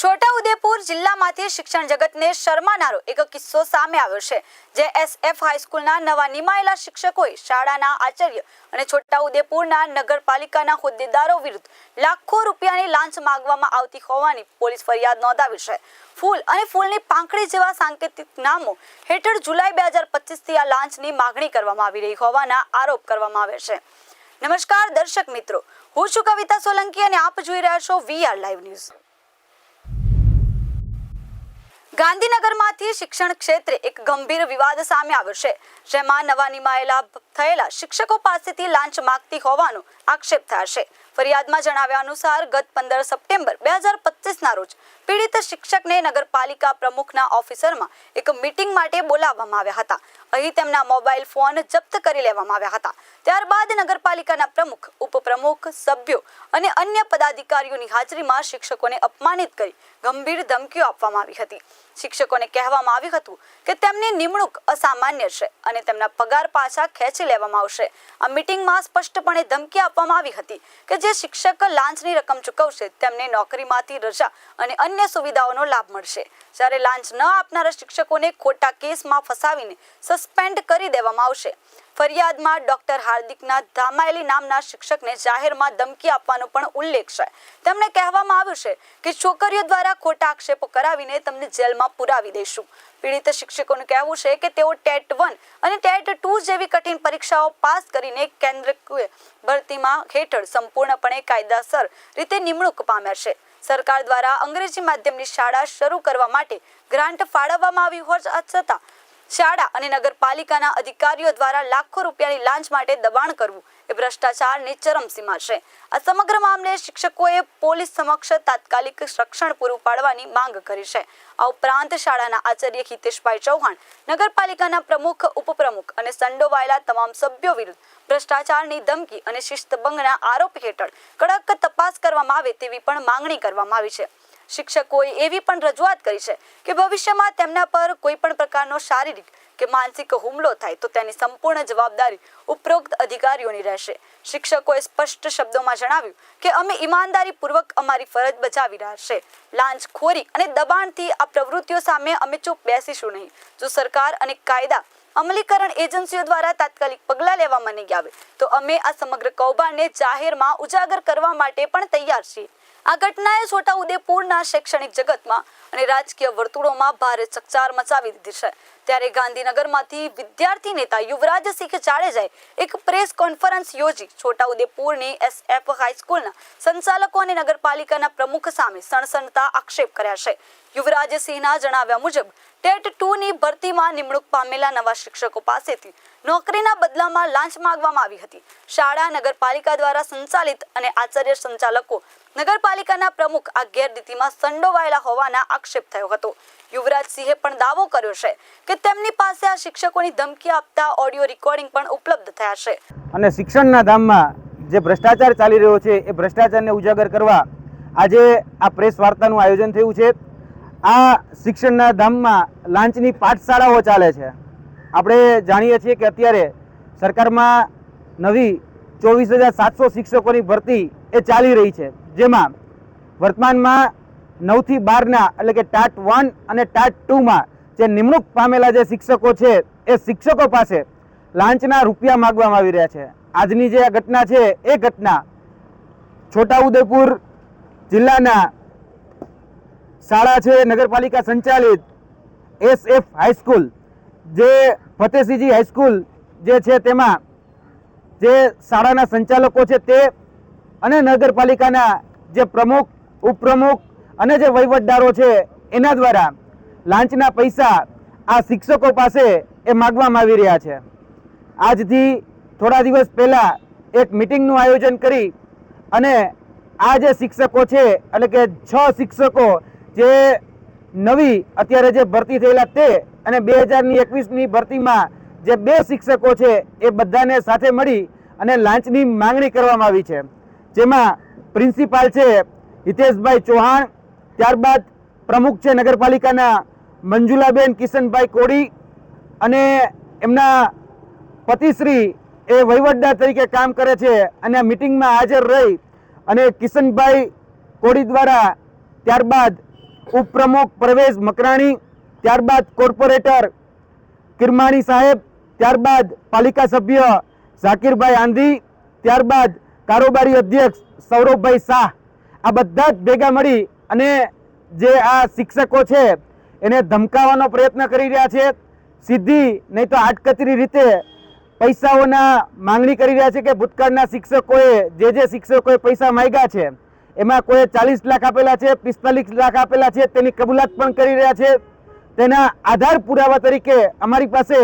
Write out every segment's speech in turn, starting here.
છોટાઉદેપુર જિલ્લામાંથી શિક્ષણ જગતને શરમાનારો એક કિસ્સો સામે આવ્યો છે, જે એસએફ હાઈસ્કૂલના નવા નિમાયેલા શિક્ષકોએ શાળાના આચાર્ય અને છોટાઉદેપુરના નગરપાલિકાના હોદ્દેદારો વિરુદ્ધ લાખો રૂપિયાની લાંચ માંગવામાં આવતી હોવાની પોલીસ ફરિયાદ નોંધાવી છે. ફૂલ અને ફૂલની પાંખડી જેવા સાંકેતિક નામો હેઠળ જુલાઈ બે હજાર પચીસથી આ લાંચની માગણી કરવામાં આવી રહી હોવાના આરોપ કરવામાં આવે છે. નમસ્કાર દર્શક મિત્રો, હું છું કવિતા સોલંકી અને આપ જોઈ રહ્યા છો વીઆર લાઈવ ન્યૂઝ ગાંધીનગરમાંથી શિક્ષણ ક્ષેત્રે એક ગંભીર વિવાદ સામે આવ્યો છે, જેમાં નવા નિમાયેલા થયેલા શિક્ષકો પાસેથી લાંચ માગતી હોવાનો આક્ષેપ થયા છે. ફરિયાદમાં જણાવ્યા અનુસાર ગત પંદર સપ્ટેમ્બર બે હજાર રોજ પીડિત શિક્ષકને નગરપાલિકા પ્રમુખના ઓફિસરમાં એક મીટિંગ માટે બોલાવવામાં આવ્યા હતા. અહીં તેમના મોબાઈલ ફોન જપ્ત કરી લેવામાં આવ્યા હતા. ત્યારબાદ નગરપાલિકાના પ્રમુખ, ઉપપ્રમુખ, સભ્યો અને અન્ય પદાધિકારીઓની હાજરીમાં શિક્ષકોને અપમાનિત કરી ગંભીર ધમકીઓ આપવામાં આવી હતી. શિક્ષકોને કહેવામાં આવ્યું હતું કે તેમની નિમણૂક અસામાન્ય છે અને તેમના પગાર પાછા ખેંચી લેવામાં આવશે. આ મીટિંગમાં સ્પષ્ટપણે ધમકી આપવામાં આવી હતી કે જે શિક્ષક લાંચની રકમ ચૂકવશે તેમને નોકરીમાંથી રજા અને અન્ય સુવિધાઓનો લાભ મળશે. જ્યારે લાંચ ન આપનારા શિક્ષકોને ખોટા કેસમાં ફસાવીને સસ્પેન્ડ કરી દેવામાં આવશે. ફરિયાદમાં ડોક્ટર હાર્દિકના ધામાયેલી નામના શિક્ષકને જાહેરમાં ધમકી આપવાનો પણ ઉલ્લેખ છે. તેમણે કહેવામાં આવ્યું છે કે છોકરીઓ દ્વારા ખોટા આક્ષેપો કરાવીને તમને જેલમાં પુરાવી દઈશું. પીડિત શિક્ષકોનું કહેવું છે કે તેઓ ટેટ વન અને ટેટ ટુ જેવી કઠિન પરીક્ષાઓ પાસ કરીને કેન્દ્ર ભરતીમાં હેઠળ સંપૂર્ણપણે કાયદાસર રીતે નિમણૂક પામ્યા છે. સરકાર દ્વારા અંગ્રેજી માધ્યમની શાળા શરૂ કરવા માટે ગ્રાન્ટ ફાળવવામાં આવી હોવા છતાં શાળા અને નગરપાલિકાના અધિકારીઓ દ્વારા લાખો રૂપિયાની લાંચ માટે દબાણ કરવું એ ભ્રષ્ટાચારની ચરમસીમા છે. આ સમગ્ર મામલે શિક્ષકોએ પોલીસ સમક્ષ તાત્કાલિક રક્ષણ પૂરું પાડવાની માંગ કરી છે. આ ઉપરાંત શાળાના આચાર્ય હિતેશભાઈ ચૌહાણ, નગરપાલિકાના પ્રમુખ, ઉપપ્રમુખ અને સંડોવાયેલા તમામ સભ્યો વિરુદ્ધ ભ્રષ્ટાચારની ધમકી અને શિસ્તભંગના આરોપ હેઠળ કડક તપાસ કરવામાં આવે તેવી પણ માંગણી કરવામાં આવી છે. શિક્ષકોએ એવી પણ રજૂઆત કરી છે કે ભવિષ્યમાં તેમના પર કોઈ પણ પ્રકારનો શારીરિક કે માનસિક હુમલો થાય તો તેની સંપૂર્ણ જવાબદારી ઉપરોક્ત અધિકારીઓની રહેશે. શિક્ષકોએ સ્પષ્ટ શબ્દોમાં જણાવ્યું કે અમે ઈમાનદારીપૂર્વક અમારી ફરજ બજાવી રહ્યા છે. લાંચખોરી અને દબાણથી આ પ્રવૃત્તિઓ સામે અમે ચૂપ બેસીશું નહીં. જો સરકાર અને કાયદા અમલીકરણ એજન્સીઓ દ્વારા તાત્કાલિક પગલાં લેવામાં નહીં આવે તો અમે આ સમગ્ર કૌભાંડને જાહેરમાં ઉજાગર કરવા માટે પણ તૈયાર છીએ. આ ઘટનાએ છોટા ઉદેપુરના શૈક્ષણિક જગતમાં અને રાજકીય વર્તુળોમાં ભારે ચકચાર મચાવી દીધી છે. ત્યારે ગાંધીનગરમાંથી વિદ્યાર્થી નેતા યુવરાજસિંહ જાડેજાએ એક પ્રેસ કોન્ફરન્સ યોજી છોટાઉદેપુરની એસએફ હાઈસ્કૂલના સંચાલકો અને નગરપાલિકાના પ્રમુખ સામે સણસણતા આક્ષેપ કર્યા છે. યુવરાજસિંહના જણાવ્યા મુજબ, ટેટ ટુ ની ભરતીમાં નિમણૂક પામેલા નવા શિક્ષકો પાસેથી નોકરીના બદલામાં લાંચ માંગવામાં આવી હતી. શાળા, નગરપાલિકા દ્વારા સંચાલિત અને આચાર્ય સંચાલકો નગરપાલિકાના પ્રમુખ આ ગેરરીતિમાં સંડોવાયેલા હોવાના આક્ષેપ થયો હતો. યુવરાજસિંહે પણ દાવો કર્યો છે કે તેમની પાસે આ શિક્ષકોની ધમકી આપતા ઓડિયો રેકોર્ડિંગ પણ ઉપલબ્ધ થયા છે. અને શિક્ષણના ધામમાં જે ભ્રષ્ટાચાર ચાલી રહ્યો છે, એ ભ્રષ્ટાચારને ઉજાગર કરવા આજે આ પ્રેસ વાર્તાનું આયોજન થયું છે. આ શિક્ષણના ધામમાં લાંચની પાઠશાળાઓ ચાલે છે. આપણે જાણીએ છીએ કે અત્યારે સરકારમાં નવી ચોવીસ હજાર સાતસો શિક્ષકોની ભરતી એ ચાલી રહી છે. જેમાં વર્તમાનમાં નવથી બારના એટલે કે ટાટ વન અને ટાટ ટુમાં જે નિમણૂક પામેલા જે શિક્ષકો છે, એ શિક્ષકો પાસે લાંચના રૂપિયા માગવામાં આવી રહ્યા છે. આજની જે આ ઘટના છે, એ ઘટના છોટાઉદેપુર જિલ્લાના શાળા છે, નગરપાલિકા સંચાલિત એસ એફ હાઈસ્કૂલ જે ફતેસિંહજી હાઈસ્કૂલ જે છે તેમાં જે શાળાના સંચાલકો છે તે અને નગરપાલિકાના જે પ્રમુખ, ઉપપ્રમુખ અને જે વહીવટદારો છે એના દ્વારા લાંચના પૈસા આ શિક્ષકો પાસે એ માગવામાં આવી રહ્યા છે. આજથી થોડા દિવસ પહેલાં એક મિટિંગનું આયોજન કરી અને આ જે શિક્ષકો છે, એટલે કે છ શિક્ષકો જે નવી અત્યારે જે ભરતી થયેલા તે અને બે હજારની એકવીસની ભરતીમાં જે બે શિક્ષકો છે એ બધાને સાથે મળી અને લાંચની માંગણી કરવામાં આવી છે. જેમાં પ્રિન્સિપાલ છે હિતેશભાઈ ચૌહાણ, ત્યારબાદ પ્રમુખ છે નગરપાલિકાના મંજુલાબેન કિશનભાઈ કોડી અને એમના પતિશ્રી એ વહીવટદાર તરીકે કામ કરે છે અને આ મિટિંગમાં હાજર રહી અને કિશનભાઈ કોડી દ્વારા ત્યારબાદ ઉપપ્રમુખ પ્રવેશ મકરાણી ત્યારબાદ કોર્પોરેટર કિરમાણી સાહેબ, ત્યારબાદ પાલિકા સભ્ય ઝાકીરભાઈ આંધી, ત્યારબાદ કારોબારી અધ્યક્ષ સૌરભભાઈ શાહ. આ બધા જ ભેગા મળી અને જે આ શિક્ષકો છે, એને ધમકાવવાનો પ્રયત્ન કરી રહ્યા છે. સીધી નહીં તો આટકતરી રીતે પૈસાઓના માંગણી કરી રહ્યા છે કે ભૂતકાળના શિક્ષકોએ, જે જે શિક્ષકોએ પૈસા માંગ્યા છે, એમાં કોઈ ચાલીસ લાખ આપેલા છે, પિસ્તાલીસ લાખ આપેલા છે, તેની કબૂલાત પણ કરી રહ્યા છે. તેના આધાર પુરાવા તરીકે અમારી પાસે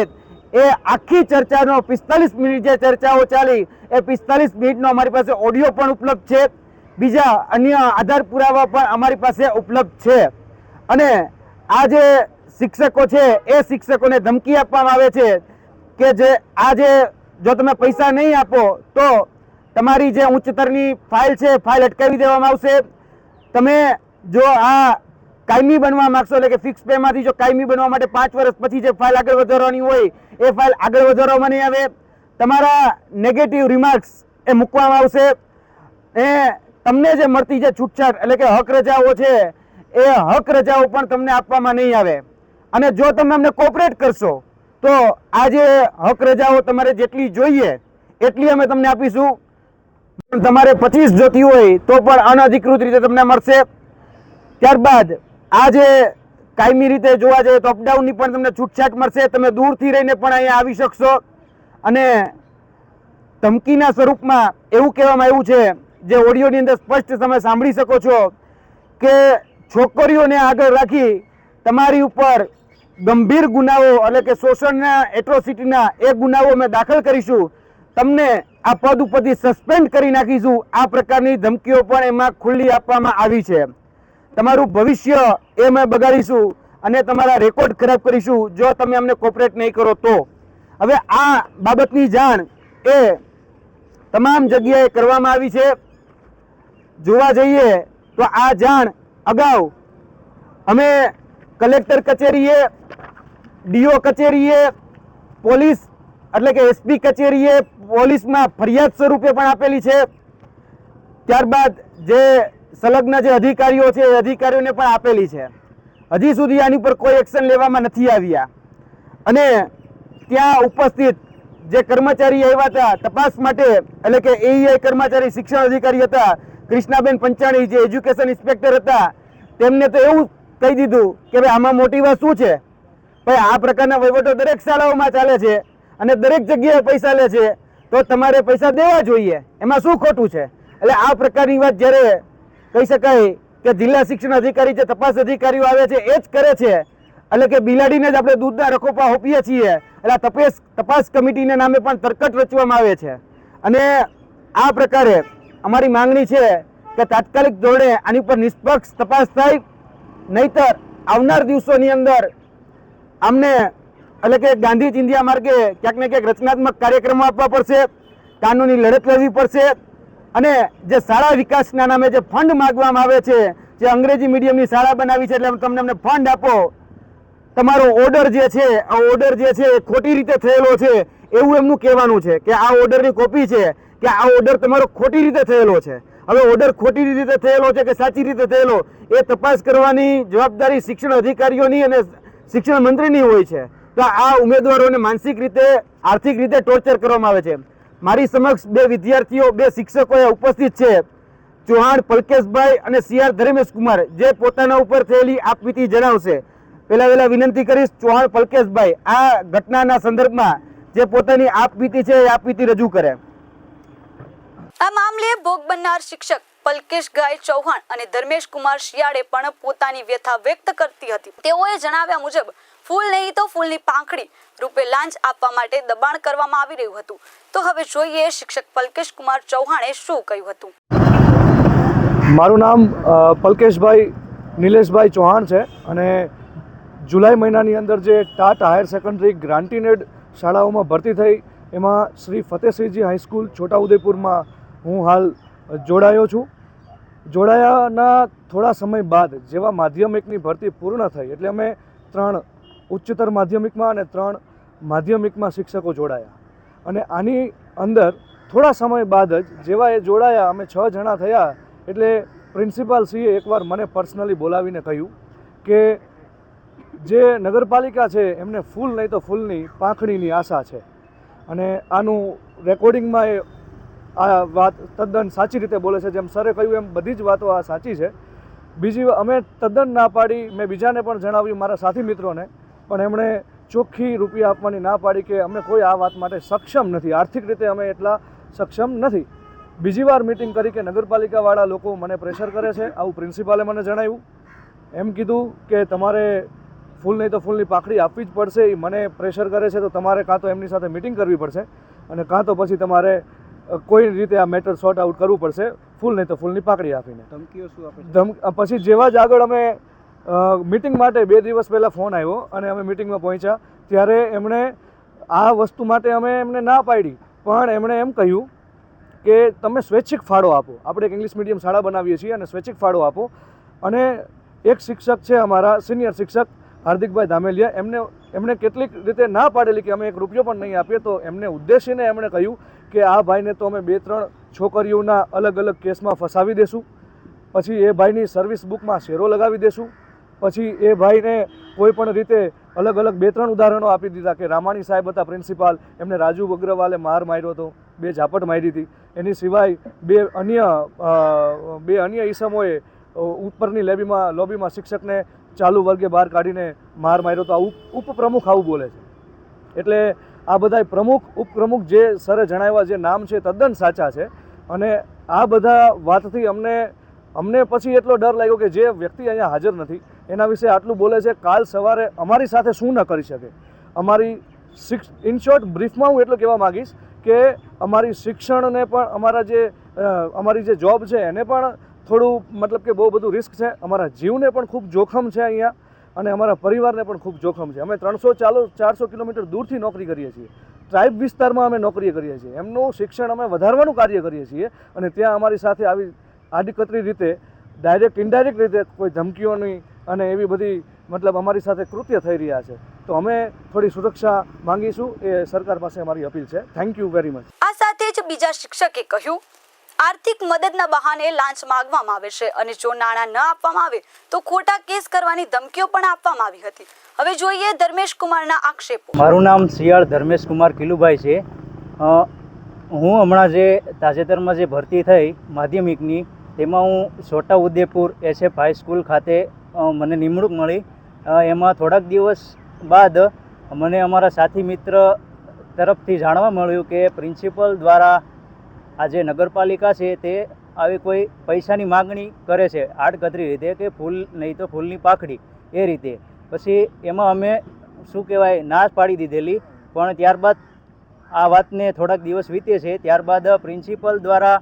એ આખી ચર્ચાનો પિસ્તાલીસ મિનિટ જે ચર્ચાઓ ચાલી, એ પિસ્તાલીસ મિનિટનો અમારી પાસે ઓડિયો પણ ઉપલબ્ધ છે. બીજા અન્ય આધાર પુરાવા પણ અમારી પાસે ઉપલબ્ધ છે. અને આ જે શિક્ષકો છે, એ શિક્ષકોને ધમકી આપવામાં આવે છે કે જે આ જે જો તમે પૈસા નહીં આપો, તો તમારી જે ઉચ્ચતરની ફાઇલ છે ફાઇલ અટકાવી દેવામાં આવશે. તમે જો આ કાયમી બનવા માંગશો એટલે કે ફિક્સ પેમાંથી જો કાયમી બનવા માટે પાંચ વર્ષ પછી જે ફાઇલ આગળ વધારવાની હોય, એ ફાઇલ આગળ વધારવામાં નહીં આવે. તમારા નેગેટિવ રિમાર્ક્સ એ મૂકવામાં આવશે. એ તમને જે મળતી જે છૂટછાટ એટલે કે હક રજાઓ છે, એ હક રજાઓ પણ તમને આપવામાં નહીં આવે. અને જો તમે અમને કોપરેટ કરશો, તો આ જે હક રજાઓ તમારે જેટલી જોઈએ, એટલી અમે તમને આપીશું. તમારે પચીસ જોતી હોય, તો પણ અનધિકૃત રીતે તમને મળશે. ત્યારબાદ આ જે કાયમી રીતે જોવા જઈએ તો અપડાઉનની પણ તમને છૂટછાટ મળશે. તમે દૂરથી રહીને પણ અહીંયા આવી શકશો. અને ધમકીના સ્વરૂપમાં એવું કહેવામાં આવ્યું છે, જે ઓડિયોની અંદર સ્પષ્ટ તમે સાંભળી શકો છો, કે છોકરીઓને આગળ રાખી તમારી ઉપર ગંભીર ગુનાઓ એટલે કે શોષણના એટ્રોસિટીના એ ગુનાઓ અમે દાખલ કરીશું. તમને આ પદ ઉપરથી સસ્પેન્ડ કરી નાખીશું. આ પ્રકારની ધમકીઓ પણ એમાં ખુલ્લી આપવામાં આવી છે. તમારું ભવિષ્ય એ અમે બગાડીશું અને તમારા રેકોર્ડ ખરાબ કરીશું. જો તમે અમને કોપરેટ નહીં કરો તો. હવે આ બાબતની જાણ એ તમામ જગ્યાએ કરવામાં આવી છે. જોવા જઈએ તો આ જાણ અગાઉ અમે કલેક્ટર કચેરીએ, ડીઓ કચેરીએ, પોલીસ એટલે કે એસપી કચેરીએ પોલીસમાં ફરિયાદ સ્વરૂપે પણ આપેલી છે. ત્યારબાદ જે સંલગ્ન જે અધિકારીઓ છે, એ અધિકારીઓને પણ આપેલી છે. હજી સુધી આની પર કોઈ એક્શન લેવામાં નથી આવ્યા. અને ત્યાં ઉપસ્થિત જે કર્મચારી આવ્યા હતા, તપાસ માટે, એટલે કે એઈઆઈ કર્મચારી, શિક્ષણ અધિકારી હતા, કૃષ્ણાબેન પંચાણી, જે એજ્યુકેશન ઇન્સ્પેક્ટર હતા, તેમને તો એવું કહી દીધું કે ભાઈ, આમાં મોટી વાત શું છે? ભાઈ, આ પ્રકારના વહીવટો દરેક શાળાઓમાં ચાલે છે અને દરેક જગ્યાએ પૈસા લે છે. તો તમારે પૈસા દેવા જોઈએ. એમાં શું ખોટું છે? એટલે આ પ્રકારની વાત જ્યારે કહી શકાય કે જિલ્લા શિક્ષણ અધિકારી જે તપાસ અધિકારીઓ આવે છે, એ જ કરે છે. એટલે કે બિલાડીને જ આપણે દૂધના રખોપા હોપીએ છીએ. એટલે તપાસ તપાસ કમિટીના નામે પણ તરકટ રચવામાં આવે છે. અને આ પ્રકારે અમારી માંગણી છે કે તાત્કાલિક ધોરણે આની ઉપર નિષ્પક્ષ તપાસ થાય, નહીતર આવનાર દિવસોની અંદર અમને, એટલે કે ગાંધી ચિંધિયા માર્ગે ક્યાંક ને ક્યાંક રચનાત્મક કાર્યક્રમો આપવા પડશે, કાનૂની લડત લેવી પડશે અને જે શાળા વિકાસના નામે જે ફંડ માગવામાં આવે છે, જે અંગ્રેજી મીડિયમની શાળા બનાવી છે, એટલે તમને અમને ફંડ આપો. તમારો ઓર્ડર જે છે, આ ઓર્ડર જે છે એ ખોટી રીતે થયેલો છે, એવું એમનું કહેવાનું છે કે આ ઓર્ડરની કોપી છે, કે આ ઓર્ડર તમારો ખોટી રીતે થયેલો છે. હવે ઓર્ડર ખોટી રીતે થયેલો છે કે સાચી રીતે થયેલો, એ તપાસ કરવાની જવાબદારી શિક્ષણ અધિકારીઓની અને શિક્ષણ મંત્રીની હોય છે. તો આ ઉમેદવારોને માનસિક રીતે, આર્થિક રીતે ટોર્ચર કરવામાં આવે છે. મારી સમક્ષ બે વિદ્યાર્થીઓ, બે શિક્ષકોએ ઉપસ્થિત છે. ચૌહાણ, પલકેશભાઈ અને સી આર ધર્મેશ કુમાર જે પોતાના ઉપર થયેલી આપવીતી જણાવશે. પહેલા પહેલાં વિનંતી કરીશ ચૌહાણ, પલકેશભાઈ, આ ઘટનાના સંદર્ભમાં જે પોતાની આપવીતી છે એ આપવીતી રજૂ કરે. આ મામલે ભોગ બનનાર શિક્ષક પલકેશ ગાય ચૌહાણ અને ધર્મેશ કુમાર શિયાળે પણ પોતાની વ્યથા વ્યક્ત કરતી હતી. તેઓએ જણાવ્યા મુજબ, ફૂલ નહીં તો ફૂલની પાંખડી રૂપે લાંચ આપવા માટે દબાણ કરવામાં આવી રહ્યું હતું. તો હવે જોઈએ શિક્ષક પલકેશ કુમાર ચૌહાણે શું કહ્યું હતું. મારું નામ પલકેશભાઈ, નિલેશભાઈ ચૌહાણ છે અને જુલાઈ મહિનાની અંદર જે ટાટ હાયર સેકન્ડરી ગ્રાન્ટીનેડ શાળાઓમાં ભરતી થઈ, એમાં શ્રી ફતેહસિંહજી હાઈસ્કૂલ છોટાઉદેપુરમાં હું હાલ જોડાયો છું. જોડાયાના થોડા સમય બાદ જેવા માધ્યમિકની ભરતી પૂર્ણ થઈ એટલે અમે ત્રણ ઉચ્ચતર માધ્યમિકમાં અને ત્રણ માધ્યમિકમાં શિક્ષકો જોડાયા અને આની અંદર થોડા સમય બાદ જ જેવા એ જોડાયા, અમે છ જણા થયા એટલે પ્રિન્સિપાલ શ્રીએ એકવાર મને પર્સનલી બોલાવીને કહ્યું કે જે નગરપાલિકા છે એમને ફૂલ નહીં તો ફૂલની પાંખડીની આશા છે અને આનું રેકોર્ડિંગમાં એ આ વાત તદ્દન સાચી રીતે બોલે છે, જેમ સરે કહ્યું એમ બધી જ વાતો આ સાચી છે. બીજી અમે તદ્દન ના પાડી, મેં બીજાને પણ જણાવ્યું મારા સાથી મિત્રોને, પણ એમણે ચોખ્ખી રૂપિયા આપવાની ના પાડી કે અમે કોઈ આ વાત માટે સક્ષમ નથી. આર્થિક રીતે અમે એટલા સક્ષમ નથી. બીજી વાર મિટિંગ કરી કે નગરપાલિકાવાળા લોકો મને પ્રેશર કરે છે, આવું પ્રિન્સિપાલે મને જણાવ્યું. એમ કીધું કે તમારે ફૂલ નહીં તો ફૂલની પાખડી આપવી જ પડશે એ મને પ્રેશર કરે છે, તો તમારે કાં તો એમની સાથે મિટિંગ કરવી પડશે, અને કાં તો પછી તમારે કોઈ રીતે આ મેટર સોર્ટ આઉટ કરવું પડશે ફૂલ નહીં તો ફૂલની પાકડી આપીને. ધમકીઓ શું આપે પછી જેવા જ આગળ અમે મિટિંગ માટે બે દિવસ પહેલાં ફોન આવ્યો અને અમે મિટિંગમાં પહોંચ્યા. ત્યારે એમણે આ વસ્તુ માટે અમે એમને ના પાડી પણ એમણે એમ કહ્યું કે તમે સ્વૈચ્છિક ફાળો આપો. આપણે એક ઇંગ્લિશ મીડિયમ શાળા બનાવીએ છીએ અને સ્વૈચ્છિક ફાળો આપો. અને એક શિક્ષક છે અમારા સિનિયર શિક્ષક હાર્દિકભાઈ ધામેલિયા એમને એમણે કેટલીક રીતે ના પાડેલી કે અમે એક રૂપિયો પણ નહીં આપીએ તો એમને ઉદ્દેશીને એમણે કહ્યું કે આ ભાઈને તો અમે બે ત્રણ છોકરીઓના અલગ અલગ કેસમાં ફસાવી દેશું. પછી એ ભાઈની સર્વિસ બુકમાં શેરો લગાવી દેશું. પછી એ ભાઈને કોઈ પણ રીતે અલગ અલગ બે ત્રણ ઉદાહરણો આપી દીધા કે રામાણી સાહેબ હતા પ્રિન્સિપાલ, એમને રાજુ અગ્રવાલે માર માર્યો હતો, બે ઝાપટ મારી હતી. એની સિવાય બે અન્ય બે અન્ય ઈસમોએ ઉપરની લેબીમાં, લોબીમાં શિક્ષકને ચાલુ વર્ગે બહાર કાઢીને માર માર્યો તો આ ઉપપ્રમુખ આવું બોલે છે. એટલે આ બધાય પ્રમુખ, ઉપપ્રમુખ જે સરે જણાવ્યા જે નામ છે તદ્દન સાચા છે. અને આ બધા વાતથી અમને અમને પછી એટલો ડર લાગ્યો કે જે વ્યક્તિ અહીંયા હાજર નથી, એના વિશે આટલું બોલે છે, કાલ સવારે અમારી સાથે શું ન કરી શકે? અમારી શિક્ષ ઇન શોર્ટ બ્રીફમાં હું એટલું કહેવા માગીશ કે અમારી શિક્ષણને પણ, અમારા જે અમારી જે જોબ છે એને પણ થોડું, મતલબ કે બહુ બધું રિસ્ક છે. અમારા જીવને પણ ખૂબ જોખમ છે અહીંયા. અને અમારા પરિવારને પણ ખૂબ જોખમ છે. અમે ત્રણસો ચાલો, ચારસો કિલોમીટર દૂરથી નોકરી કરીએ છીએ. ટ્રાઇબ વિસ્તારમાં અમે નોકરી કરીએ છીએ. એમનું શિક્ષણ અમે વધારવાનું કાર્ય કરીએ છીએ અને ત્યાં અમારી સાથે આવી આડીકતરી રીતે, ડાયરેક્ટ, ઇનડાયરેક્ટ રીતે કોઈ ધમકીઓની અને એવી બધી મતલબ અમારી સાથે કૃત્ય થઈ રહ્યા છે. તો અમે થોડી સુરક્ષા માંગીશું. એ સરકાર પાસે અમારી અપીલ છે. થેન્ક યુ વેરી મચ આ સાથે જ બીજા શિક્ષકે કહ્યું આર્થિક મદદના બહાને લાંચ માંગવામાં આવે છે અને જો નાણાં ન આપવામાં આવે તો ખોટા કેસ કરવાની ધમકીઓ પણ આપવામાં આવી હતી. હવે જોઈએ ધર્મેશ કુમારના આક્ષેપો. મારું નામ શિયાળ ધર્મેશ કુમાર કિલુભાઈ છે. હું હમણાં જે તાજેતરમાં જે ભરતી થઈ માધ્યમિકની, તેમાં હું છોટા ઉદેપુર એસએફ હાઈસ્કૂલ ખાતે મને નિમણૂક મળી. એમાં થોડાક દિવસ બાદ મને અમારા સાથી મિત્ર તરફથી જાણવા મળ્યું કે પ્રિન્સિપલ દ્વારા આ જે નગરપાલિકા છે તે આવી કોઈ પૈસાની માગણી કરે છે આડકતરી રીતે કે ફૂલ નહીં તો ફૂલની પાખડી, એ રીતે. પછી એમાં અમે શું કહેવાય, નાશ પાડી દીધેલી. પણ ત્યારબાદ આ વાતને થોડાક દિવસ વીતે છે, ત્યારબાદ પ્રિન્સિપલ દ્વારા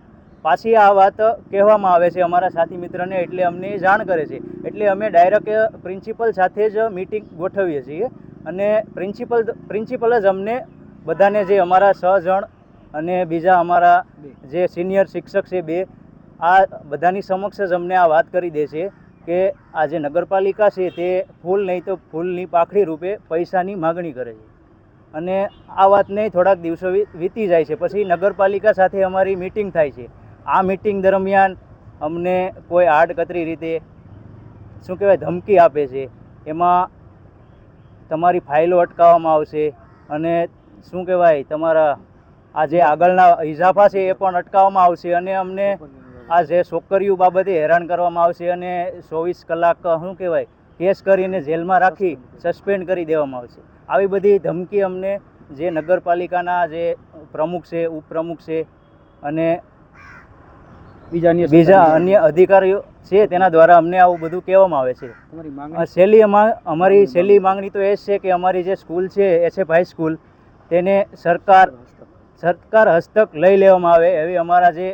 પાછી આ વાત કહેવામાં આવે છે અમારા સાથી મિત્રને એટલે અમને જાણ કરે છે. એટલે અમે ડાયરેક્ટ પ્રિન્સિપલ સાથે જ મિટિંગ ગોઠવીએ છીએ. અને પ્રિન્સિપલ પ્રિન્સિપલ જ અમને બધાને જે અમારા છ જણ અને બીજા અમારા જે સિનિયર શિક્ષક છે બે આ બધાની સમક્ષ જ અમને આ વાત કરી દે છે કે આ જે નગરપાલિકા છે તે ફૂલ નહીં તો ફૂલની પાખડી રૂપે પૈસાની માગણી કરે છે. અને આ વાતને થોડાક દિવસો વીતી જાય છે. પછી નગરપાલિકા સાથે અમારી મિટિંગ થાય છે. આ મિટિંગ દરમિયાન અમને કોઈ આડકતરી રીતે શું કહેવાય ધમકી આપે છે. એમાં તમારી ફાઇલો અટકાવવામાં આવશે અને શું કહેવાય તમારા આ જે આગળના ઇજાફા છે એ પણ અટકાવવામાં આવશે અને અમને આ જે છોકરીઓ બાબતે હેરાન કરવામાં આવશે અને ચોવીસ કલાક શું કહેવાય કેસ કરીને જેલમાં રાખી સસ્પેન્ડ કરી દેવામાં આવશે. આવી બધી ધમકી અમને જે નગરપાલિકાના જે પ્રમુખ છે ઉપપ્રમુખ છે અને બીજા અન્ય બીજા અન્ય અધિકારીઓ છે તેના દ્વારા અમને આવું બધું કહેવામાં આવે છે. છેલ્લી અમારી છેલ્લી માંગણી તો એ છે કે અમારી જે સ્કૂલ છે એસએફ હાઈસ્કૂલ તેને સરકાર સરકાર હસ્તક લઈ લેવામાં આવે એવી અમારા જે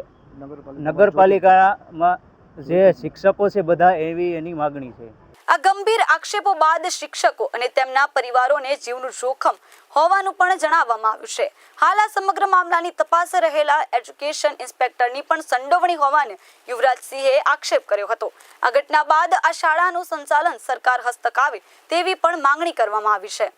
નગરપાલિકામાં જે શિક્ષકો છે બધા એવી એની માગણી છે. આ ગંભીર આક્ષેપો બાદ શિક્ષકો અને તેમના પરિવારોને જીવનું જોખમ હોવાનું પણ જણાવવામાં આવ્યું છે. હાલ આ સમગ્ર મામલાની તપાસ રહેલા એજ્યુકેશન ઇન્સ્પેક્ટરની પણ સંડોવણી હોવાને યુવરાજસિંહે આક્ષેપ કર્યો હતો. આ ઘટના બાદ આ શાળાનું સંચાલન સરકાર હસ્તક આવે તેવી પણ માંગણી કરવામાં આવી છે.